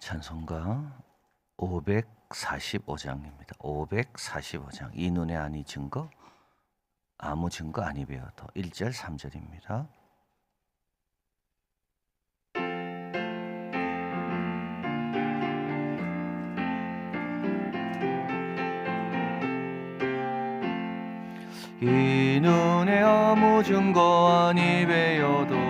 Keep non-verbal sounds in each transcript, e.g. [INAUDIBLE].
찬송가 545장입니다. 545장. 이 눈에 아니 증거 아무 증거 아니 배워도 1절 3절입니다. 이 눈에 아무 증거 아니 배워도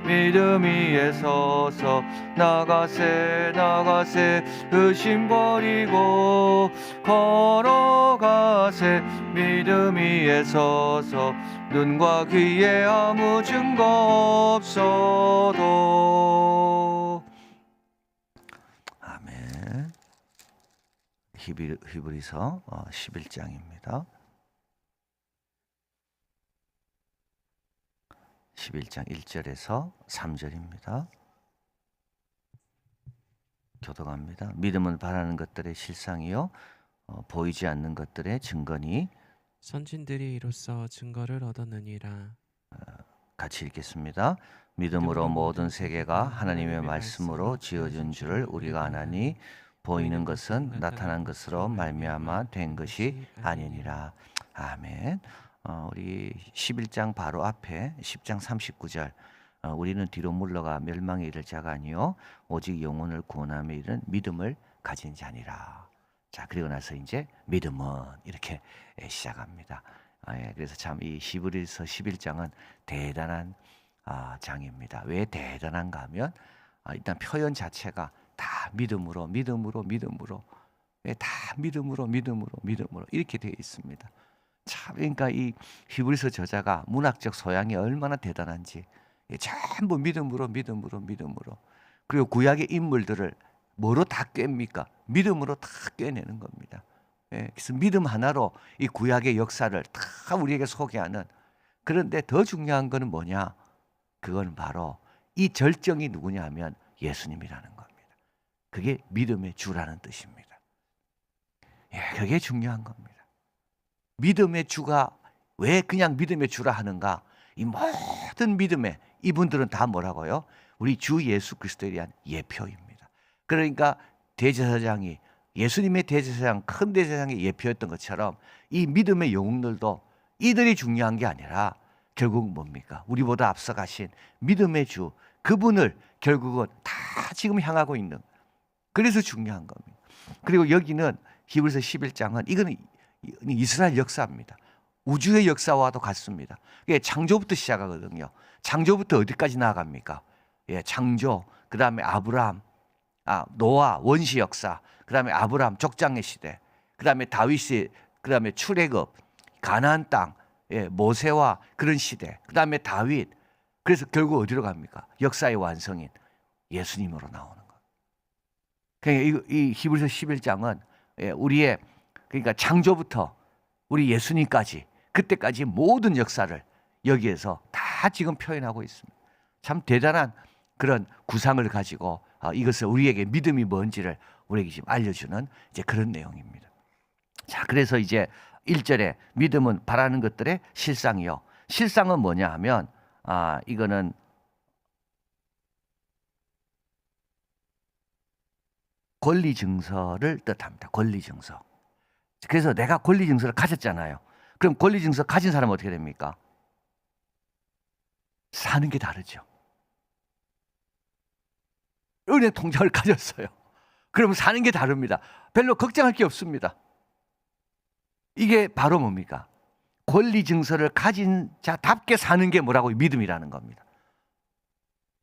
믿음 위에 서서 나가세 나가세. 의심 버리고 걸어가세. 믿음 위에 서서 눈과 귀에 아무 증거 없어도. 아멘. 히브리, 히브리서 어, 11장입니다 11장 1절에서 3절입니다 교도갑니다 믿음은 바라는 것들의 실상이요 어, 보이지 않는 것들의 증거니 선진들이 이로써 증거를 얻었느니라. 같이 읽겠습니다. 믿음으로 모든 세계가 하나님의 말씀으로 지어진 줄을 우리가 아나니 보이는 것은 나타난 것으로 말미암아 된 것이 아니니라. 아멘. 어, 우리 11장 바로 앞에 10장 39절 어, 우리는 뒤로 물러가 멸망에 이를 자가 아니요 오직 영혼을 구원함에 이른 믿음을 가진 자니라. 자 그리고 나서 이제 믿음은 이렇게 예, 시작합니다. 아, 예, 그래서 참 이 히브리서 11장은 대단한 아, 장입니다. 왜 대단한가 하면 아, 일단 표현 자체가 다 믿음으로 믿음으로 믿음으로 예, 다 믿음으로 믿음으로 믿음으로 이렇게 되어 있습니다. 참 그러니까 이 히브리서 저자가 문학적 소양이 얼마나 대단한지 예, 전부 믿음으로 믿음으로 믿음으로 그리고 구약의 인물들을 뭐로 다 꿰입니까? 믿음으로 다 꿰내는 겁니다. 예, 그래서 믿음 하나로 이 구약의 역사를 다 우리에게 소개하는 그런데 더 중요한 거는 뭐냐? 그건 바로 이 절정이 누구냐 하면 예수님이라는 겁니다. 그게 믿음의 주라는 뜻입니다. 예, 그게 중요한 겁니다. 믿음의 주가 왜 그냥 믿음의 주라 하는가? 이 모든 믿음의 이분들은 다 뭐라고요? 우리 주 예수 그리스도에 대한 예표입니다. 그러니까 대제사장이 예수님의 대제사장 큰 대제사장의 예표였던 것처럼 이 믿음의 영웅들도 이들이 중요한 게 아니라 결국 뭡니까? 우리보다 앞서가신 믿음의 주 그분을 결국은 다 지금 향하고 있는 그래서 중요한 겁니다. 그리고 여기는 히브리서 11장은 이거는 이스라엘 역사입니다. 우주의 역사와도 같습니다. 이게 창조부터 시작하거든요. 창조부터 어디까지 나아갑니까? 예, 창조, 그 다음에 아브라함, 아, 노아, 원시 역사, 그 다음에 아브라함, 족장의 시대, 그 다음에 다윗이, 그 다음에 출애굽, 가나안 땅, 예, 모세와 그런 시대, 그 다음에 다윗. 그래서 결국 어디로 갑니까? 역사의 완성인 예수님으로 나오는 거. 그러니까 이, 이 히브리서 11장은 예, 우리의 그러니까 창조부터 우리 예수님까지 그때까지 모든 역사를 여기에서 다 지금 표현하고 있습니다. 참 대단한 그런 구상을 가지고 아, 이것을 우리에게 믿음이 뭔지를 우리에게 지금 알려주는 이제 그런 내용입니다. 자, 그래서 이제 1절에 믿음은 바라는 것들의 실상이요. 실상은 뭐냐 하면 아, 이거는 권리 증서를 뜻합니다. 권리 증서. 그래서 내가 권리 증서를 가졌잖아요. 그럼 권리 증서 가진 사람은 어떻게 됩니까? 사는 게 다르죠. 은혜 통장을 [LAUGHS] 가졌어요. 그러면 사는 게 다릅니다. 별로 걱정할 게 없습니다. 이게 바로 뭡니까? 권리 증서를 가진 자답게 사는 게 뭐라고 믿음이라는 겁니다.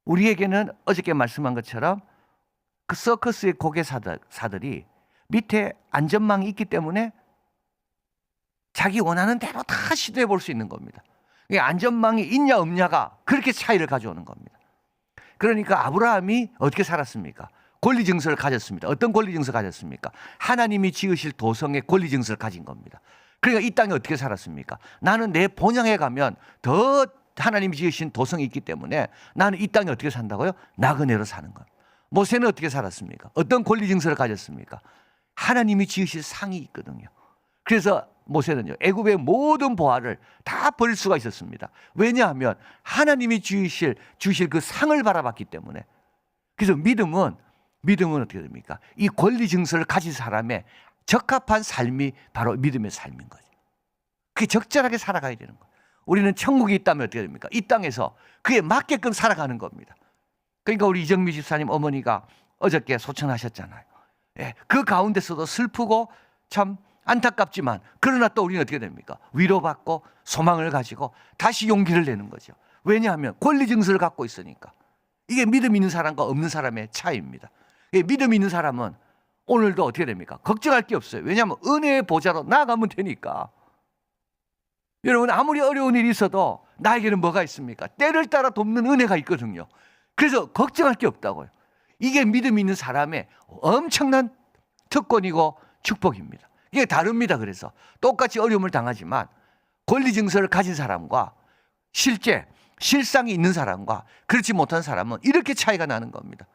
우리에게는 어저께 말씀한 것처럼 그 서커스의 고개사들 사들이 밑에 안전망이 있기 때문에 자기 원하는 대로 다 시도해 볼 수 있는 겁니다. 이게 안전망이 있냐 없냐가 그렇게 차이를 가져오는 겁니다. 그러니까 아브라함이 어떻게 살았습니까? 권리 증서를 가졌습니다. 어떤 권리 증서 가졌습니까? 하나님이 지으실 도성의 권리 증서를 가진 겁니다. 그러니까 이 땅에 어떻게 살았습니까? 나는 내 본향에 가면 더 하나님이 지으신 도성이 있기 때문에 나는 이 땅에 어떻게 산다고요? 나그네로 사는 것. 모세는 어떻게 살았습니까? 어떤 권리 증서를 가졌습니까? 하나님이 지으실 상이 있거든요. 그래서 모세는요 애굽의 모든 보화를 다 버릴 수가 있었습니다. 왜냐하면 하나님이 주실 주실 그 상을 바라봤기 때문에. 그래서 믿음은 믿음은 어떻게 됩니까? 이 권리 증서를 가진 사람의 적합한 삶이 바로 믿음의 삶인 거죠. 그게 적절하게 살아가야 되는 거예요. 우리는 천국이 있다면 어떻게 됩니까? 이 땅에서 그에 맞게끔 살아가는 겁니다. 그러니까 우리 이정미 집사님 어머니가 어저께 소천하셨잖아요. 예, 그 가운데서도 슬프고 참 안타깝지만 그러나 또 우리는 어떻게 됩니까? 위로받고 소망을 가지고 다시 용기를 내는 거죠. 왜냐하면 권리 증서를 갖고 있으니까. 이게 믿음 있는 사람과 없는 사람의 차이입니다. 예, 믿음 있는 사람은 오늘도 어떻게 됩니까? 걱정할 게 없어요. 왜냐하면 은혜의 보좌로 나아가면 되니까. 여러분 아무리 어려운 일이 있어도 나에게는 뭐가 있습니까? 때를 따라 돕는 은혜가 있거든요. 그래서 걱정할 게 없다고요. 이게 믿음 있는 사람의 엄청난 특권이고 축복입니다. 이게 다릅니다. 그래서 똑같이 어려움을 당하지만 권리 증서를 가진 사람과 실제 실상이 있는 사람과 그렇지 못한 사람은 이렇게 차이가 나는 겁니다.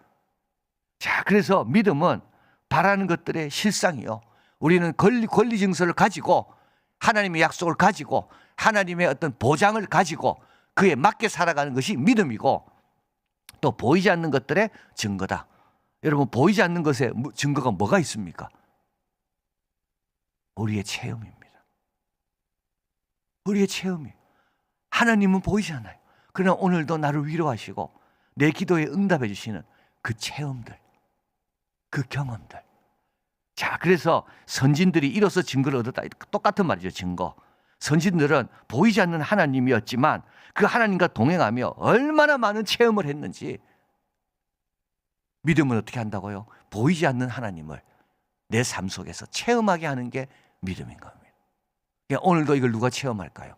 자, 그래서 믿음은 바라는 것들의 실상이요. 우리는 권리, 권리 증서를 가지고 하나님의 약속을 가지고 하나님의 어떤 보장을 가지고 그에 맞게 살아가는 것이 믿음이고 또 보이지 않는 것들의 증거다. 여러분 보이지 않는 것의 무- 증거가 뭐가 있습니까? 우리의 체험입니다. 우리의 체험이 하나님은 보이지 않아요. 그러나 오늘도 나를 위로하시고 내 기도에 응답해 주시는 그 체험들, 그 경험들. 자, 그래서 선진들이 이로써 증거를 얻었다. 똑같은 말이죠, 증거. 선진들은 보이지 않는 하나님이었지만 그 하나님과 동행하며 얼마나 많은 체험을 했는지 믿음은 어떻게 한다고요? 보이지 않는 하나님을 내 삶 속에서 체험하게 하는 게 믿음인 겁니다. 그러니까 오늘도 이걸 누가 체험할까요?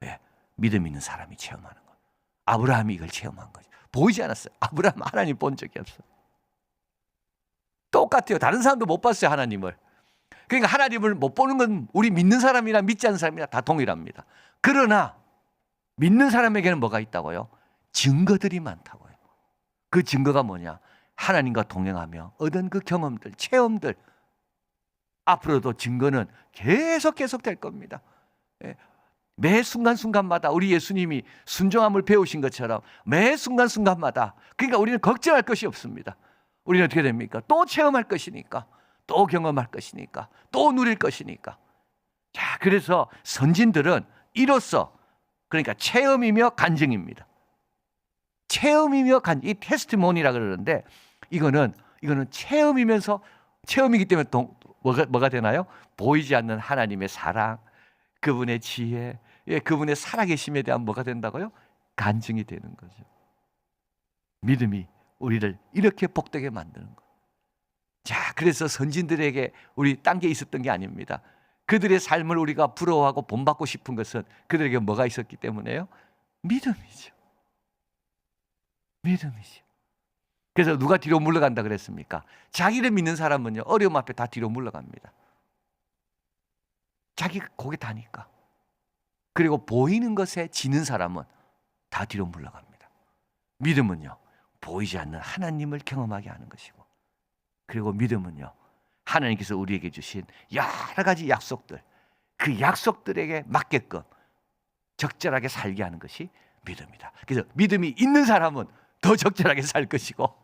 네, 믿음 있는 사람이 체험하는 거예요. 아브라함이 이걸 체험한 거죠. 보이지 않았어요. 아브라함 하나님 본 적이 없어요. 똑같아요. 다른 사람도 못 봤어요, 하나님을. 그러니까 하나님을 못 보는 건 우리 믿는 사람이나 믿지 않는 사람이나 다 동일합니다. 그러나 믿는 사람에게는 뭐가 있다고요? 증거들이 많다고요. 그 증거가 뭐냐? 하나님과 동행하며 얻은 그 경험들, 체험들. 앞으로도 증거는 계속 계속 될 겁니다. 예. 매 순간순간마다 우리 예수님이 순종함을 배우신 것처럼 매 순간순간마다 그러니까 우리는 걱정할 것이 없습니다. 우리는 어떻게 됩니까? 또 체험할 것이니까, 또 경험할 것이니까, 또 누릴 것이니까. 자, 그래서 선진들은 이로써 그러니까 체험이며 간증입니다. 체험이며 간, 이 테스트모니라 그러는데 이거는 이거는 체험이면서 체험이기 때문에 동, 뭐가 뭐가 되나요? 보이지 않는 하나님의 사랑, 그분의 지혜, 예, 그분의 살아계심에 대한 뭐가 된다고요? 간증이 되는 거죠. 믿음이 우리를 이렇게 복되게 만드는 거. 자, 그래서 선진들에게 우리 딴 게 있었던 게 아닙니다. 그들의 삶을 우리가 부러워하고 본받고 싶은 것은 그들에게 뭐가 있었기 때문에요? 믿음이죠. 믿음이죠. 그래서 누가 뒤로 물러간다 그랬습니까? 자기를 믿는 사람은요 어려움 앞에 다 뒤로 물러갑니다. 자기 고개 다니까. 그리고 보이는 것에 지는 사람은 다 뒤로 물러갑니다. 믿음은요 보이지 않는 하나님을 경험하게 하는 것이고, 그리고 믿음은요 하나님께서 우리에게 주신 여러 가지 약속들, 그 약속들에게 맞게끔 적절하게 살게 하는 것이 믿음이다. 그래서 믿음이 있는 사람은 더 적절하게 살 것이고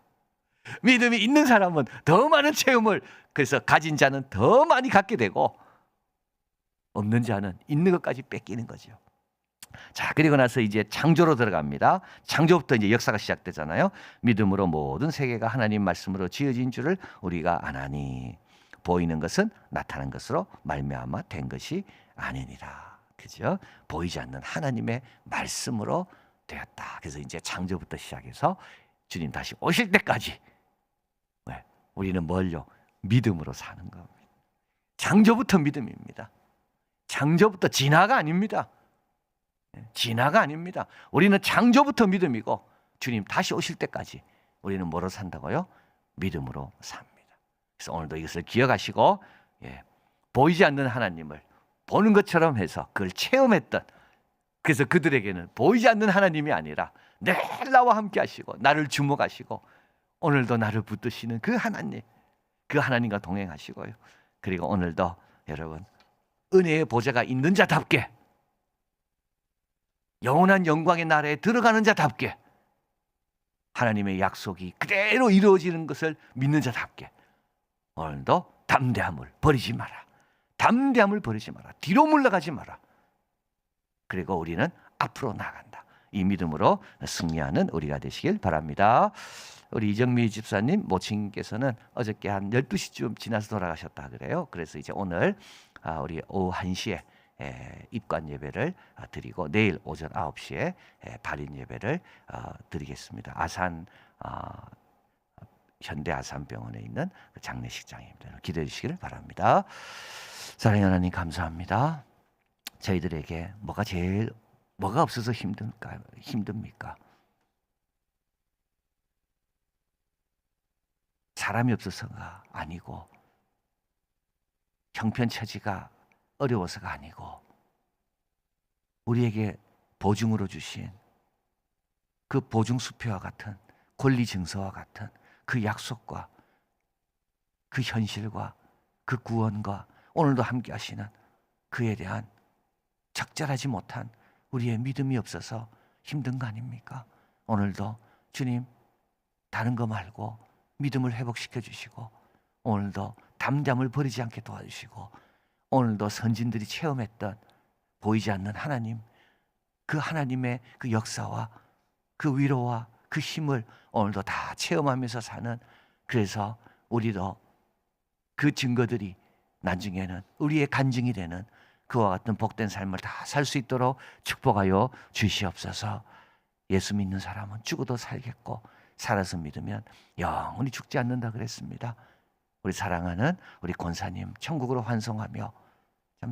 믿음이 있는 사람은 더 많은 체험을 그래서 가진 자는 더 많이 갖게 되고 없는 자는 있는 것까지 뺏기는 거죠. 자, 그리고 나서 이제 창조로 들어갑니다. 창조부터 이제 역사가 시작되잖아요. 믿음으로 모든 세계가 하나님 말씀으로 지어진 줄을 우리가 아나니 보이는 것은 나타난 것으로 말미암아 된 것이 아니니라. 그죠? 보이지 않는 하나님의 말씀으로 되었다. 그래서 이제 창조부터 시작해서 주님 다시 오실 때까지 왜? 우리는 뭘요? 믿음으로 사는 겁니다. 창조부터 믿음입니다. 창조부터 진화가 아닙니다. 예, 진화가 아닙니다. 우리는 창조부터 믿음이고 주님 다시 오실 때까지 우리는 뭐로 산다고요? 믿음으로 삽니다. 그래서 오늘도 이것을 기억하시고 예, 보이지 않는 하나님을 보는 것처럼 해서 그걸 체험했던 그래서 그들에게는 보이지 않는 하나님이 아니라 늘 나와 함께 하시고 나를 주목하시고 오늘도 나를 붙드시는 그 하나님 그 하나님과 동행하시고요. 그리고 오늘도 여러분 은혜의 보좌가 있는 자답게 영원한 영광의 나라에 들어가는 자답게 하나님의 약속이 그대로 이루어지는 것을 믿는 자답게 오늘도 담대함을 버리지 마라. 담대함을 버리지 마라. 뒤로 물러가지 마라. 그리고 우리는 앞으로 나간다. 이 믿음으로 승리하는 우리가 되시길 바랍니다. 우리 이정미 집사님 모친께서는 어저께 한 12시쯤 지나서 돌아가셨다 그래요. 그래서 이제 오늘 아, 우리 오후 1시에 에, 입관 예배를 아, 드리고 내일 오전 9시에 에, 발인 예배를 어, 드리겠습니다. 아산 아, 현대 아산병원에 있는 그 장례식장입니다. 기대해 주시기를 바랍니다. 사랑하는 하나님 감사합니다. 저희들에게 뭐가 제일 뭐가 없어서 힘든가 힘듭니까? 사람이 없어서가 아니고 형편처지가 어려워서가 아니고 우리에게 보증으로 주신 그 보증 수표와 같은 권리 증서와 같은 그 약속과 그 현실과 그 구원과 오늘도 함께 하시는 그에 대한 적절하지 못한 우리의 믿음이 없어서 힘든 거 아닙니까? 오늘도 주님 다른 거 말고 믿음을 회복시켜 주시고 오늘도 담담을 버리지 않게 도와주시고 오늘도 선진들이 체험했던 보이지 않는 하나님 그 하나님의 그 역사와 그 위로와 그 힘을 오늘도 다 체험하면서 사는 그래서 우리도 그 증거들이 나중에는 우리의 간증이 되는 그와 같은 복된 삶을 다 살 수 있도록 축복하여 주시옵소서. 예수 믿는 사람은 죽어도 살겠고 살아서 믿으면 영원히 죽지 않는다 그랬습니다. 우리 사랑하는 우리 권사님 천국으로 환송하며 참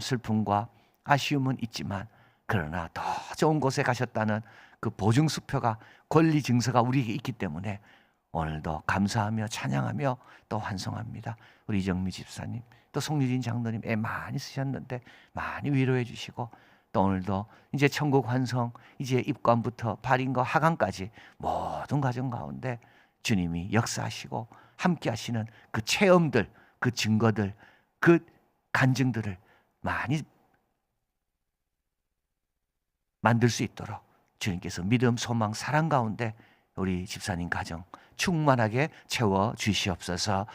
슬픔과 아쉬움은 있지만 그러나 더 좋은 곳에 가셨다는 그 보증 수표가 권리 증서가 우리에게 있기 때문에 오늘도 감사하며 찬양하며 또 환송합니다. 우리 이정미 집사님 또 송유진 장로님 애 많이 쓰셨는데 많이 위로해 주시고 또 오늘도 이제 천국 환송 이제 입관부터 발인과 하강까지 모든 과정 가운데 주님이 역사하시고 함께 하시는 그 체험들 그 증거들 그 간증들을 많이 만들 수 있도록 주님께서 믿음, 소망, 사랑 가운데 우리 집사님 가정 충만하게 채워 주시옵소서.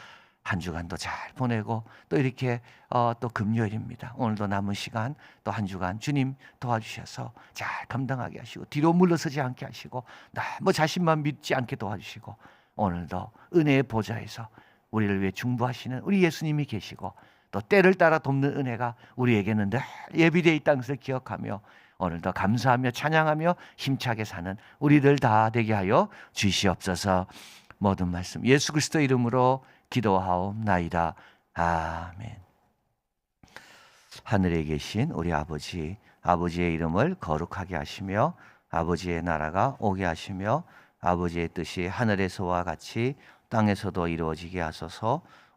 한 주간도 잘 보내고 또 이렇게 어, 또 금요일입니다. 오늘도 남은 시간 또 한 주간 주님 도와주셔서 잘 감당하게 하시고 뒤로 물러서지 않게 하시고 너무 자신만 믿지 않게 도와주시고 오늘도 은혜의 보좌에서 우리를 위해 중보하시는 우리 예수님이 계시고 또 때를 따라 돕는 은혜가 우리에게는 늘 예비되어 있다는 것을 기억하며 오늘도 감사하며 찬양하며 힘차게 사는 우리들 다 되게 하여 주시옵소서. 모든 말씀 예수 그리스도 이름으로 기도하옵나이다. 아멘. 하늘에 계신 우리 아버지, 아버지의 이름을 거룩하게 하시며 아버지의 나라가 오게 하시며 아버지의 뜻이 하늘에서와 같이 땅에서도 이루어지게 하소서.